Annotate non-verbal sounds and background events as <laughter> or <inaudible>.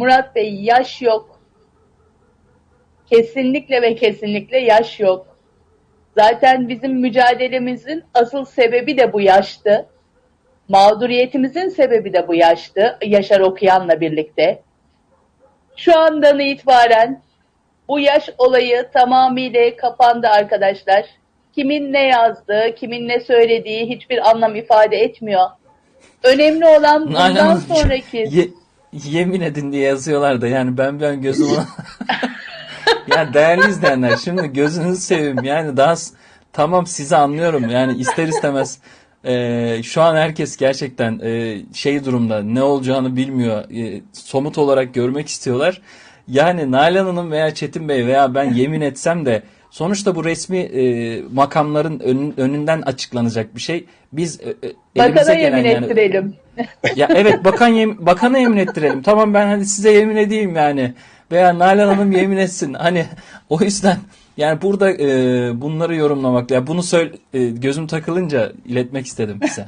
Murat Bey yaş yok. Kesinlikle ve kesinlikle yaş yok. Zaten bizim mücadelemizin asıl sebebi de bu yaştı. Mağduriyetimizin sebebi de bu yaştı. Yaşar Okuyan'la birlikte. Şu andan itibaren bu yaş olayı tamamıyla kapandı arkadaşlar. Kimin ne yazdığı, kimin ne söylediği hiçbir anlam ifade etmiyor. Önemli olan bundan sonraki... ye- yemin edin diye yazıyorlar da yani ben ben gözümü <laughs> ya değerli izleyenler şimdi gözünüzü seveyim. Yani daha tamam sizi anlıyorum. Yani ister istemez e, şu an herkes gerçekten e, şey durumda ne olacağını bilmiyor. E, somut olarak görmek istiyorlar. Yani Nalan Hanım veya Çetin Bey veya ben yemin etsem de sonuçta bu resmi e, makamların önün- önünden açıklanacak bir şey. Biz e, e, elimize Bakana gelen yemin yani ettirelim. Ya evet bakan yem, bakana yemin ettirelim. Tamam ben hadi size yemin edeyim yani. Veya Nalan Hanım yemin etsin. Hani o yüzden yani burada e, bunları yorumlamak ya bunu söyle e, gözüm takılınca iletmek istedim size.